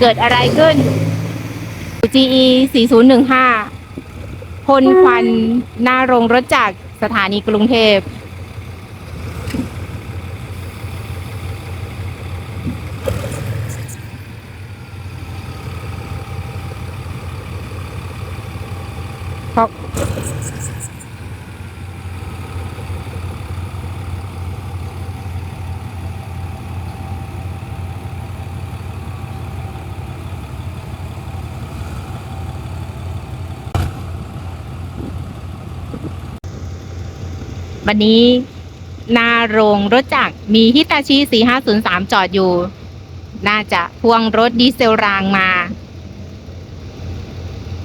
เกิดอะไรขึ้น GE 4015พ่นควันหน้าโรงรถจากสถานีกรุงเทพ วันนี้หนาโรงรถจักรมีฮิตาชิ 4503 จอดอยู่ น่าจะพ่วงรถดีเซลรางมา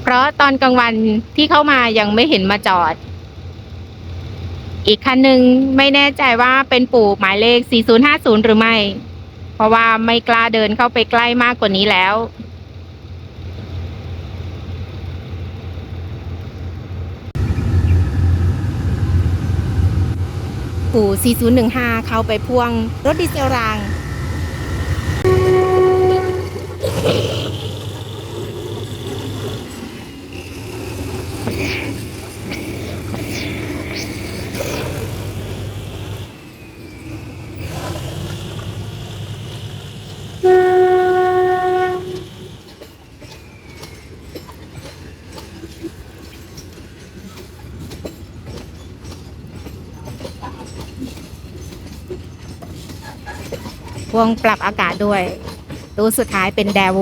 เพราะตอนกลางวันที่เข้ามายังไม่เห็นมาจอด อีกคันหนึ่งไม่แน่ใจว่าเป็นปู่หมายเลข 4050 หรือไม่ เพราะว่าไม่กล้าเดินเข้าไปใกล้มากกว่านี้แล้ว ปู่ 4015 เข้าไปพ่วงรถดีเซลราง วงปรับอากาศด้วยตู้สุดท้ายเป็นแดโว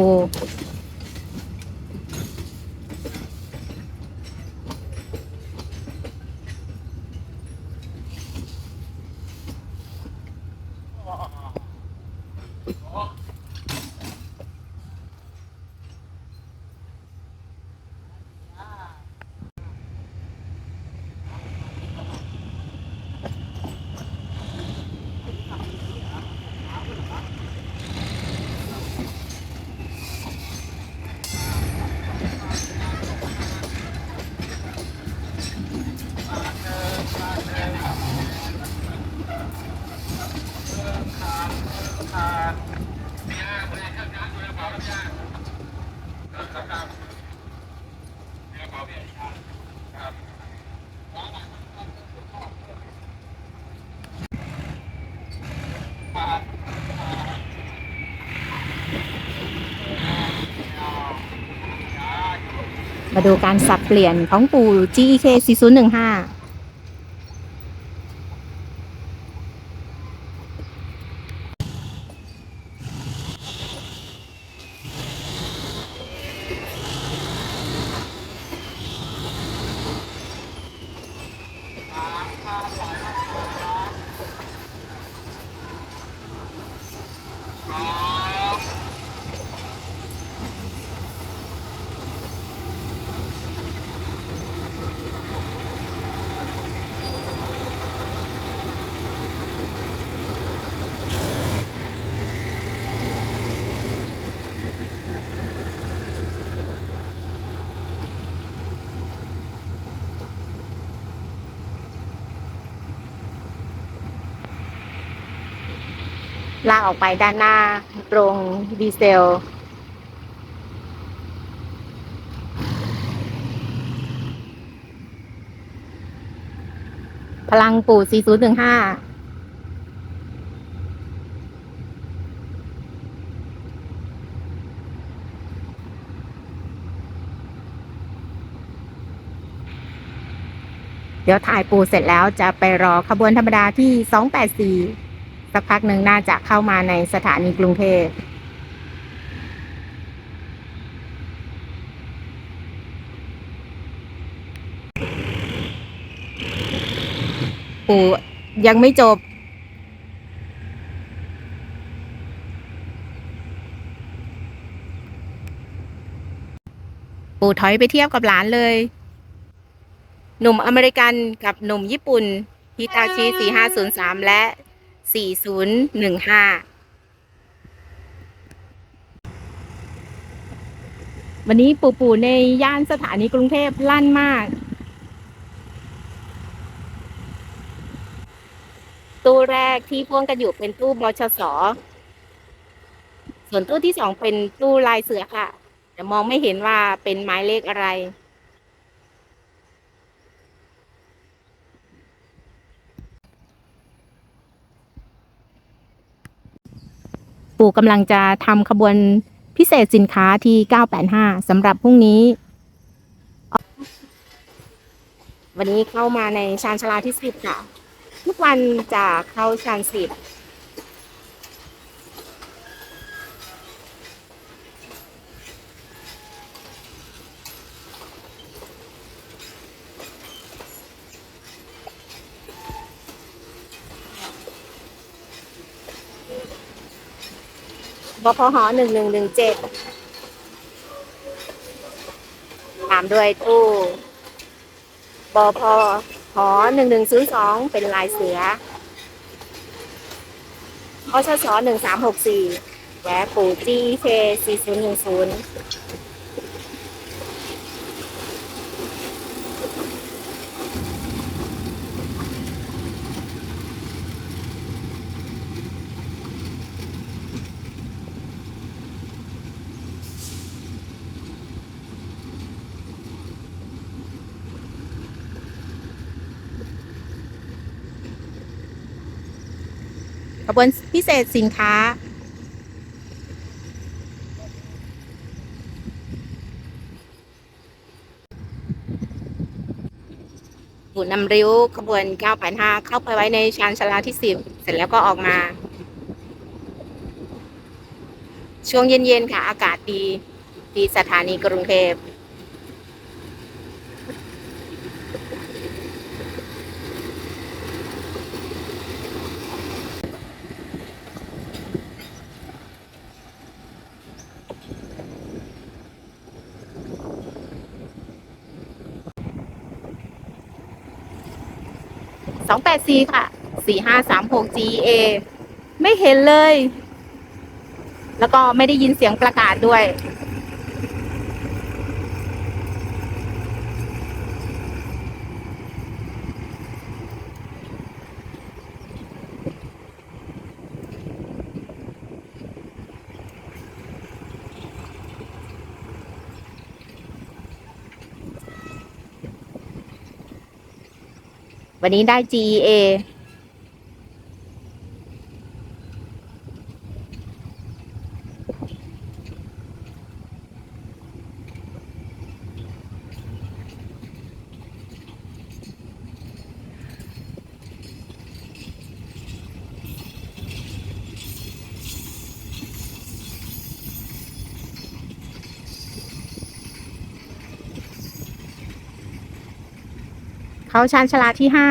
มาดูการสับเปลี่ยนของปู่ GEK 4015 ลากออกไปด้านหน้าโรงดีเซล พลังปู่ 4015เดี๋ยวถ่ายปูเสร็จแล้วจะไปรอขบวนธรรมดาที่ 284 สักพักหนึ่งน่าจะเข้ามาในสถานีกรุงเทพปู่ยังไม่จบ ปู่ถอยไปเทียบกับหลานเลย หนุ่มอเมริกันกับหนุ่มญี่ปุ่นฮิตาชิ4503 และ 4015วันนี้ปู่ปู่ในย่านสถานีกรุงเทพลั่นมาก ตู้แรกที่พ่วงกันอยู่เป็นตู้บชสส่วนตู้ที่สองเป็นตู้ลายเสือค่ะ แต่มองไม่เห็นว่าเป็นหมายเลขอะไร ปู่กำลังจะทำขบวนพิเศษสินค้าที่ 985สำหรับพรุ่งนี้ วันนี้เข้ามาในชานชาลาที่10ค่ะ ทุกวันจะเข้าชานสิบ บพหหนึ่งหนึ่งหนึ่งเจ็ดตามด้วยตู้บพหหนึ่งหนึ่งศูนย์สองเป็นลายเสืออชสหนึ่งสามหกสี่แหวปู่จีเคสี่ศูนย์หนึ่งศูนย์ บวนพิเศษสินค้าบุญนำริ้วขบวน985เข้าไปไว้ในชานชลาที่ 10 เสร็จแล้วก็ออกมา ช่วงเย็นๆค่ะ อากาศดี ที่สถานีกรุงเทพ 284 ค่ะ 4536 GA ไม่เห็นเลย แล้วก็ไม่ได้ยินเสียงประกาศด้วย วันนี้ได้ GEA เขาชานชาลาที่ห้า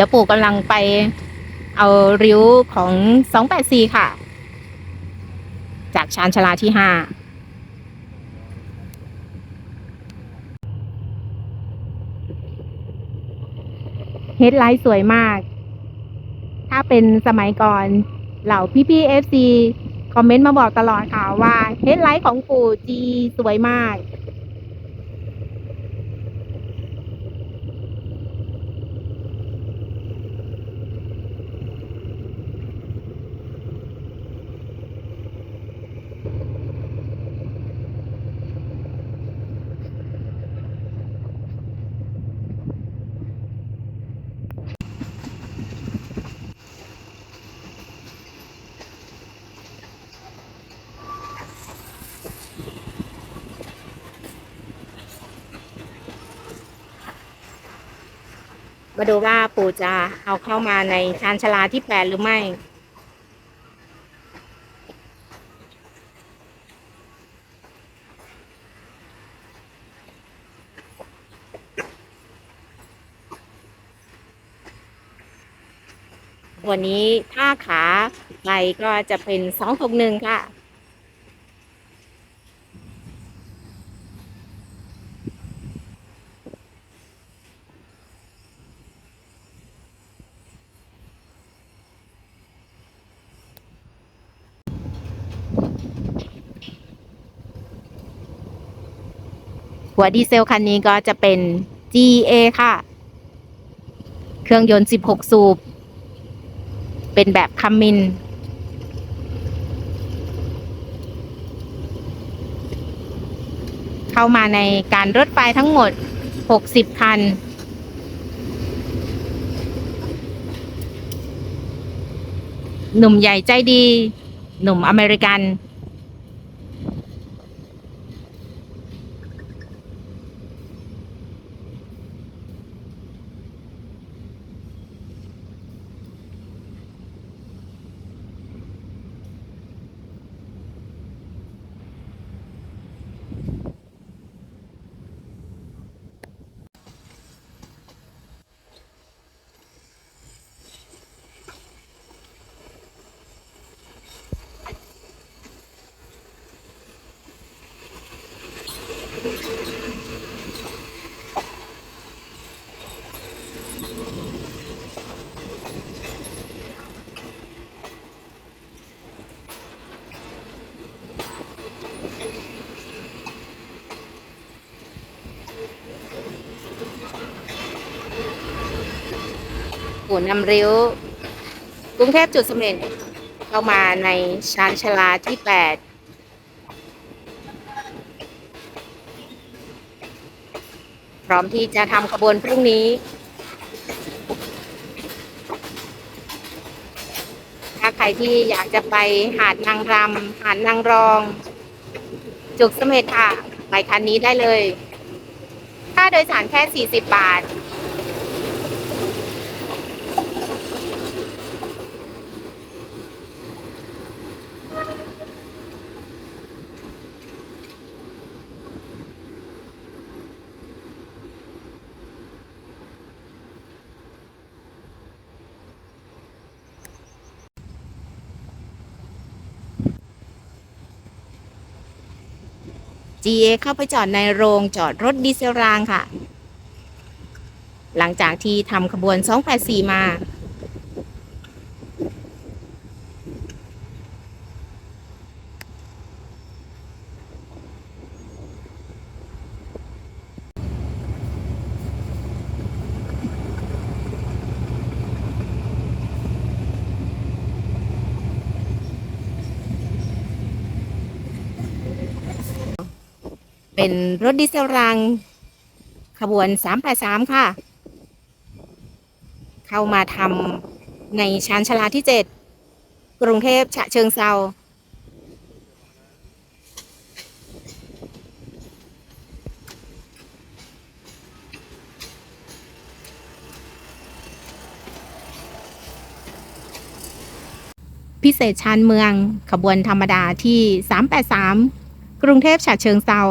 ดี๋ยวปู่กำลังไปเอาริ้วของ284ค่ะ จากชานชาลาที่5เฮดไลท์สวยมาก ถ้าเป็นสมัยก่อนเหล่าพี่พี่เอฟซีคอมเมนต์มาบอกตลอดค่ะว่าเฮดไลท์ของปู่จีสวยมาก มาดูว่าปู่จะเอาเข้ามาในชานชลาที่แปดหรือไม่ วันนี้ท่าขาไปก็จะเป็นสองหกหนึ่งค่ะ หัวดีเซลคันนี้ก็จะเป็น GA ค่ะ เครื่องยนต์ 16 สูบ เป็นแบบคัมมิน เข้ามาในการรถไฟทั้งหมด 60 คันหนุ่มใหญ่ใจดี หนุ่มอเมริกัน หัวนำริ้ว กรุงเทพจุดสำเร็จเข้ามาในชานชลาที่ 8พร้อมที่จะทำขบวนพรุ่งนี้ ถ้าใครที่อยากจะไปหาดนางรำหาดนางรอง จุกสม็ดค่ะ ไปคันนี้ได้เลย ค่าโดยสารแค่ 40 บาท GA เข้าไปจอดในโรงจอดรถดีเซลรางค่ะ หลังจากที่ทำขบวน 284 มา รถดีเซลราง ขบวน383 ค่ะ เข้ามาทำในชานชลาที่ 7 กรุงเทพฉะเชิงเซาพิเศษชานเมืองขบวนธรรมดาที่ 383 กรุงเทพฉะเชิงเซา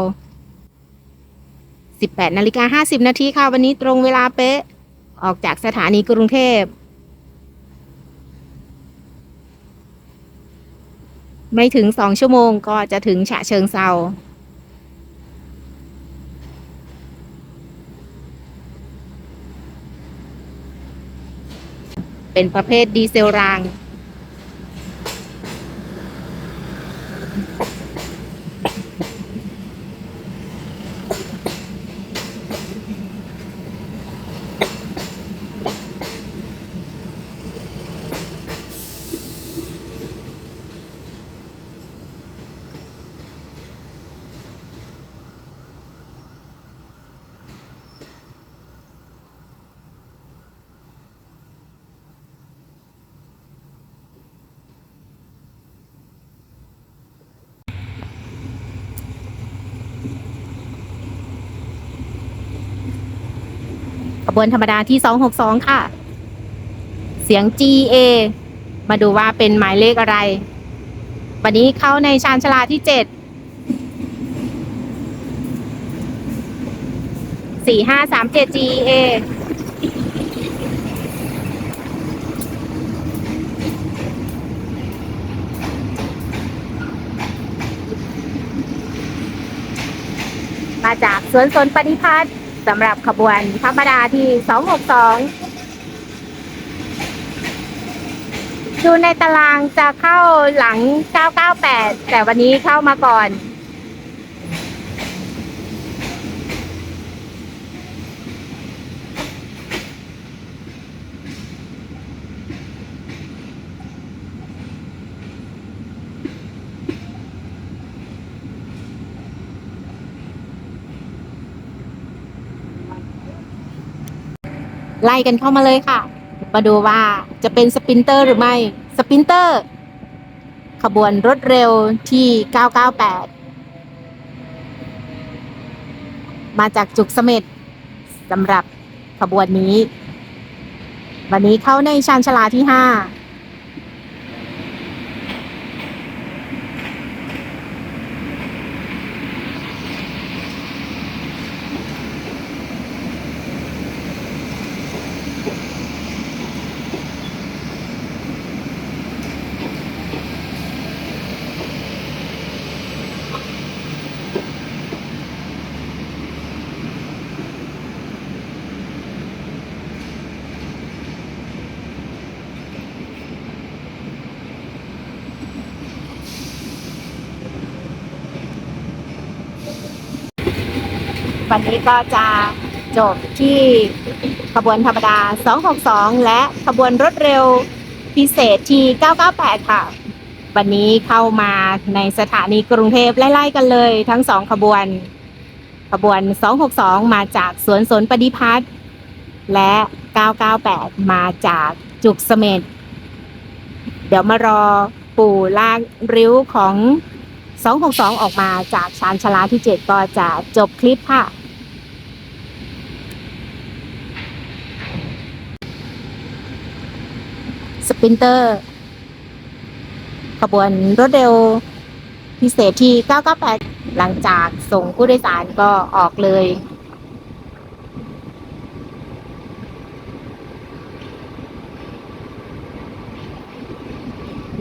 18นาฬิกา50นาทีค่ะ วันนี้ตรงเวลาเป๊ะ ออกจากสถานีกรุงเทพ ไม่ถึงสองชั่วโมงก็จะถึงฉะเชิงเซาเป็นประเภทดีเซลราง บวนธรรมดาที่ 262 ค่ะ เสียง GA มาดูว่าเป็นหมายเลขอะไร วันนี้เข้าในชานชลาที่ 7 4537 GA าจากสวนสนปฏิพัฒน์ สำหรับขบวนธรรมดาที่ 262 ดูในตารางจะเข้าหลัง 998 แต่วันนี้เข้ามาก่อน ไล่กันเข้ามาเลยค่ะ มาดูว่าจะเป็นสปินเตอร์หรือไม่ สปินเตอร์ ขบวนรถเร็วที่ 998 มาจากจุกเสม็ดสำหรับขบวนนี้ วันนี้เข้าในชานชลาที่ 5 วันนี้ก็จะจบที่ขบวนธรรมดา 262 และขบวนรถเร็วพิเศษที่ 998 ค่ะ วันนี้เข้ามาในสถานีกรุงเทพไล่ๆกันเลย ทั้งสองขบวน ขบวน 262 มาจากสวนสนปฏิพัฒน์และ 998 มาจากจุกเสม็ดเดี๋ยวมารอปู่ลากริ้วของ 262 ออกมาจากชานชาลาที่ 7 ก็จะจบคลิปค่ะ ส ปรินเตอร์ ขบวนรถเร็วพิเศษที่ 998 หลังจากส่งผู้โดยสารก็ออกเลย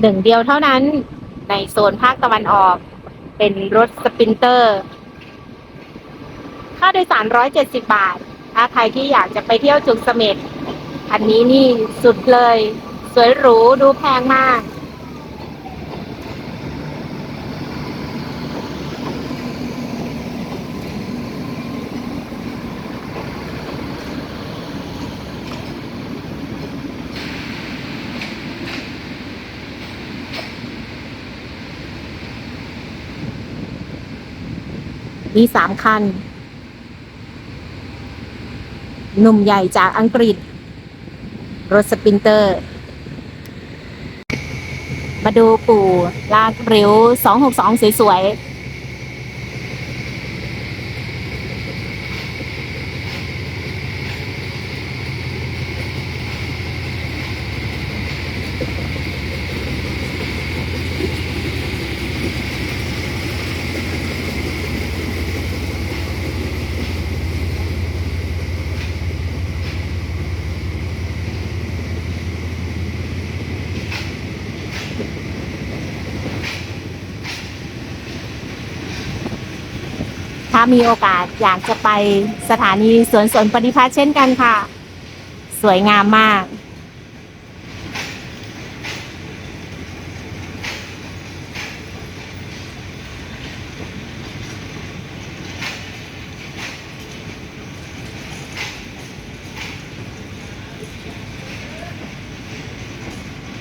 หนึ่งเดียวเท่านั้นในโซนภาคตะวันออก เป็นรถสปินเตอร์ ค่าโดยสาร 170 บาท ถ้าใครที่อยากจะไปเที่ยวจุกเสม็ดอันนี้นี่สุดเลย สวยหรู ดูแพงมาก มีสามคัน หนุ่มใหญ่จากอังกฤษ รถสปินเตอร์ มาดูปู่ลากเร็ว262 สวยๆ มีโอกาสอยากจะไปสถานีสวนสนปฏิพัฒน์เช่นกันค่ะ สวยงามมาก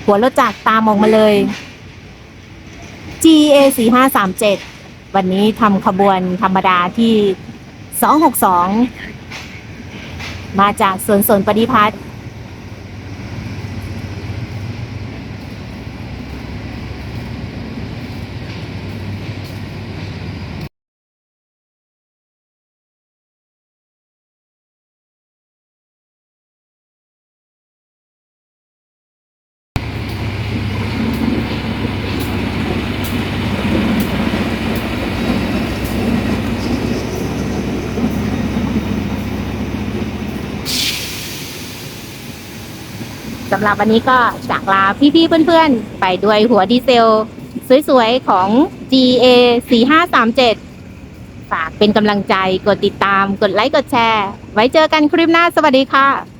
หัวรถจักรตามออกมาเลย GA 4537 วันนี้ทำขบวนธรรมดาที่ 262 มาจากสวนสนปฏิพัฒน์ำหรับวันนี้ก็จากลาพี่ๆเพื่อนๆ ไปด้วยหัวดีเซล สวยๆ ของ GA 4537 ฝากเป็นกำลังใจกดติดตามกดไลค์กดแชร์ ไว้เจอกันคลิปหน้าสวัสดีค่ะ